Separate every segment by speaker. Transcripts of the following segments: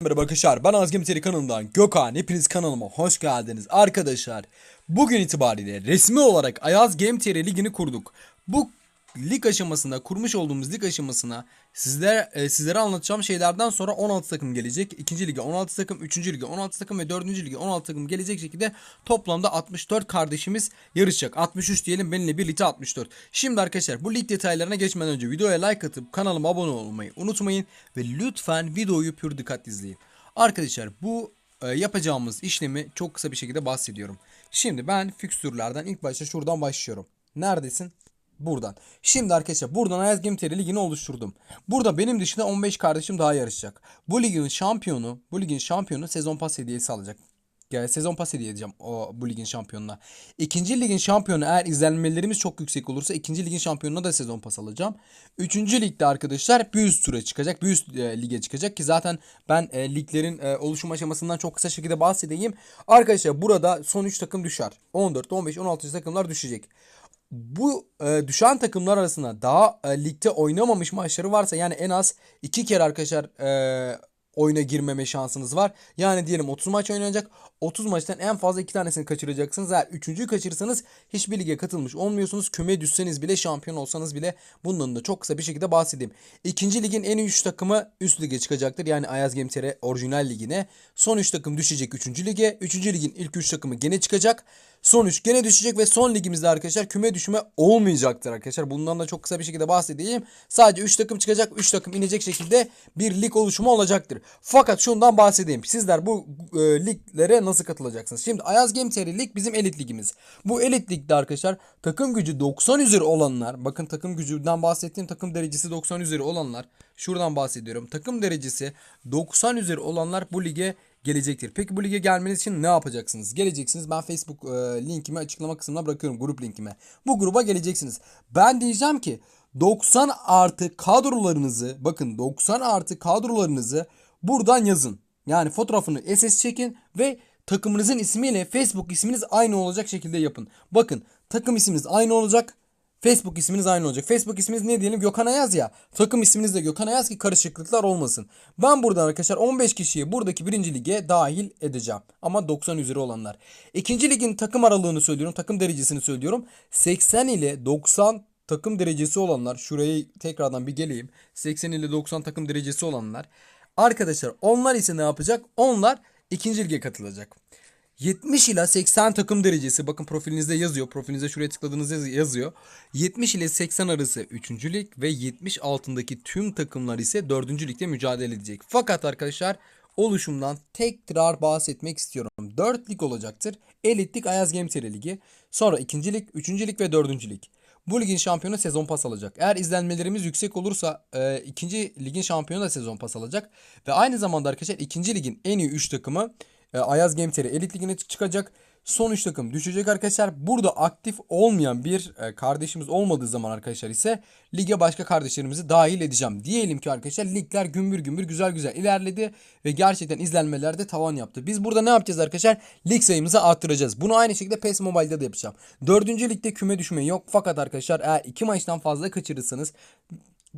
Speaker 1: Merhaba arkadaşlar ben Azgem Teri kanalından Gökhan. Hepiniz kanalıma hoş geldiniz. Arkadaşlar Bugün itibariyle resmi olarak Ayaz Game TR ligini kurduk. Bu lig aşamasında kurmuş olduğumuz lig aşamasına sizler, e, sizlere anlatacağım şeylerden sonra 16 takım gelecek 2. lige 16 takım 3. lige 16 takım ve 4. lige 16 takım gelecek şekilde toplamda 64 kardeşimiz yarışacak 63 diyelim benimle birlikte 64 Şimdi arkadaşlar bu lig detaylarına geçmeden önce videoya like atıp kanalıma abone olmayı unutmayın Ve lütfen videoyu pür dikkat izleyin Arkadaşlar bu e, yapacağımız işlemi çok kısa bir şekilde bahsediyorum. Şimdi ben fikstürlerden ilk başta şuradan başlıyorum. Neredesin? Buradan. Şimdi arkadaşlar buradan Ayaz TR ligini oluşturdum. Burada benim dışında 15 kardeşim daha yarışacak. Bu ligin şampiyonu, bu ligin şampiyonu sezon pas hediyesi alacak. Yani sezon pas hediye edeceğim o bu ligin şampiyonuna. İkinci ligin şampiyonu eğer izlenmelerimiz çok yüksek olursa ikinci ligin şampiyonuna da sezon pas alacağım. Üçüncü ligde arkadaşlar bir üst tura çıkacak. Bir üst e, lige çıkacak ki zaten ben e, liglerin e, oluşum aşamasından çok kısa şekilde bahsedeyim. Arkadaşlar burada son 3 takım düşer. 14, 15, 16 takımlar düşecek bu e, düşen takımlar arasında daha e, ligde oynamamış maçları varsa yani en az iki kere arkadaşlar e, oyuna girmeme şansınız var. Yani diyelim 30 maç oynanacak. 30 maçtan en fazla 2 tanesini kaçıracaksınız. Eğer 3.'yü kaçırırsanız hiçbir lige katılmış olmuyorsunuz. Küme düşseniz bile şampiyon olsanız bile bundan da çok kısa bir şekilde bahsedeyim. İkinci ligin en iyi 3 takımı üst lige çıkacaktır. Yani Ayaz TR orijinal ligine. Son 3 takım düşecek 3. lige. 3. ligin ilk 3 takımı gene çıkacak. Son 3 gene düşecek ve son ligimizde arkadaşlar küme düşme olmayacaktır arkadaşlar. Bundan da çok kısa bir şekilde bahsedeyim. Sadece 3 takım çıkacak, 3 takım inecek şekilde bir lig oluşumu olacaktır. Fakat şundan bahsedeyim. Sizler bu e, liglere nasıl katılacaksınız? Şimdi Ayaz Game TR Lig bizim elit ligimiz. Bu elit ligde arkadaşlar takım gücü 90 üzeri olanlar, bakın takım gücünden bahsettiğim takım derecesi 90 üzeri olanlar, şuradan bahsediyorum. Takım derecesi 90 üzeri olanlar bu lige gelecektir. Peki bu lige gelmeniz için ne yapacaksınız? Geleceksiniz. Ben Facebook e, linkimi açıklama kısmına bırakıyorum grup linkime. Bu gruba geleceksiniz. Ben diyeceğim ki 90 artı kadrolarınızı bakın 90 artı kadrolarınızı buradan yazın. Yani fotoğrafını SS çekin ve takımınızın ismiyle Facebook isminiz aynı olacak şekilde yapın. Bakın takım isminiz aynı olacak. Facebook isminiz aynı olacak. Facebook isminiz ne diyelim? Gökhan Ayaz ya. Takım isminiz de Gökhan Ayaz ki karışıklıklar olmasın. Ben buradan arkadaşlar 15 kişiyi buradaki birinci lige dahil edeceğim. Ama 90 üzeri olanlar. İkinci ligin takım aralığını söylüyorum. Takım derecesini söylüyorum. 80 ile 90 takım derecesi olanlar. Şurayı tekrardan bir geleyim. 80 ile 90 takım derecesi olanlar. Arkadaşlar onlar ise ne yapacak? Onlar ikinci lige katılacak. 70 ila 80 takım derecesi bakın profilinizde yazıyor. Profilinize şuraya tıkladığınızda yazıyor. 70 ile 80 arası 3. lig ve 70 altındaki tüm takımlar ise 4. ligde mücadele edecek. Fakat arkadaşlar oluşumdan tekrar bahsetmek istiyorum. 4 lig olacaktır. Elit Lig Ayaz TR Ligi. Sonra 2. lig, 3. lig ve 4. lig. Bu ligin şampiyonu sezon pas alacak. Eğer izlenmelerimiz yüksek olursa e, ikinci ligin şampiyonu da sezon pas alacak. Ve aynı zamanda arkadaşlar ikinci ligin en iyi 3 takımı e, Ayaz TR Elit Ligi'ne çıkacak. Son 3 takım düşecek arkadaşlar. Burada aktif olmayan bir e, kardeşimiz olmadığı zaman arkadaşlar ise lige başka kardeşlerimizi dahil edeceğim. Diyelim ki arkadaşlar ligler gümbür gümbür güzel güzel ilerledi ve gerçekten izlenmelerde tavan yaptı. Biz burada ne yapacağız arkadaşlar? Lig sayımızı arttıracağız. Bunu aynı şekilde PES Mobile'da da yapacağım. Dördüncü ligde küme düşme yok. Fakat arkadaşlar eğer iki maçtan fazla kaçırırsanız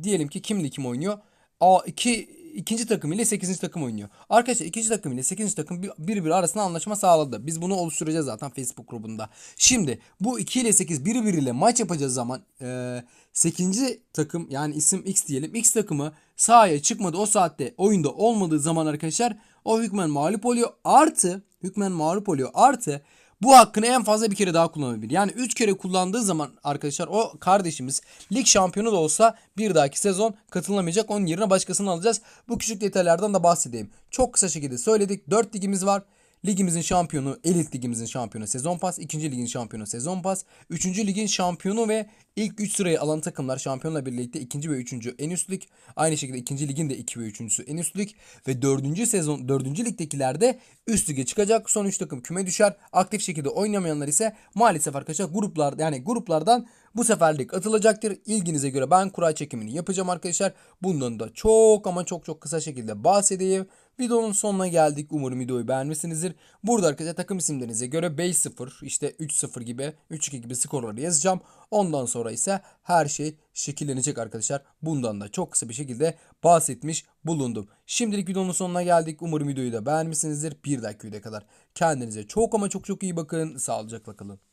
Speaker 1: diyelim ki kimli kim oynuyor? A iki ikinci takım ile 8. takım oynuyor. Arkadaşlar ikinci takım ile 8. takım birbiri arasında anlaşma sağladı. Biz bunu oluşturacağız zaten Facebook grubunda. Şimdi bu 2 ile 8 birbiriyle maç yapacağız zaman e, 8. takım yani isim X diyelim. X takımı sahaya çıkmadı o saatte oyunda olmadığı zaman arkadaşlar o hükmen mağlup oluyor. Artı hükmen mağlup oluyor. Artı bu hakkını en fazla bir kere daha kullanabilir. Yani 3 kere kullandığı zaman arkadaşlar o kardeşimiz lig şampiyonu da olsa bir dahaki sezon katılamayacak. Onun yerine başkasını alacağız. Bu küçük detaylardan da bahsedeyim. Çok kısa şekilde söyledik. 4 ligimiz var. Ligimizin şampiyonu, elit ligimizin şampiyonu sezon pas. ikinci ligin şampiyonu sezon pas. Üçüncü ligin şampiyonu ve ilk 3 sırayı alan takımlar şampiyonla birlikte ikinci ve üçüncü en üst lig. Aynı şekilde ikinci ligin de 2 ve üçüncüsü en üst lig. Ve dördüncü sezon, dördüncü ligdekiler de üst lige çıkacak. Son 3 takım küme düşer. Aktif şekilde oynamayanlar ise maalesef arkadaşlar gruplar yani gruplardan bu seferlik atılacaktır. İlginize göre ben kura çekimini yapacağım arkadaşlar. Bundan da çok ama çok çok kısa şekilde bahsedeyim. Videonun sonuna geldik. Umarım videoyu beğenmişsinizdir. Burada arkadaşlar takım isimlerinize göre 5-0 işte 3-0 gibi 3-2 gibi skorları yazacağım. Ondan sonra ise her şey şekillenecek arkadaşlar. Bundan da çok kısa bir şekilde bahsetmiş bulundum. Şimdilik videonun sonuna geldik. Umarım videoyu da beğenmişsinizdir. Bir dahaki videoya kadar kendinize çok ama çok çok iyi bakın. Sağlıcakla kalın.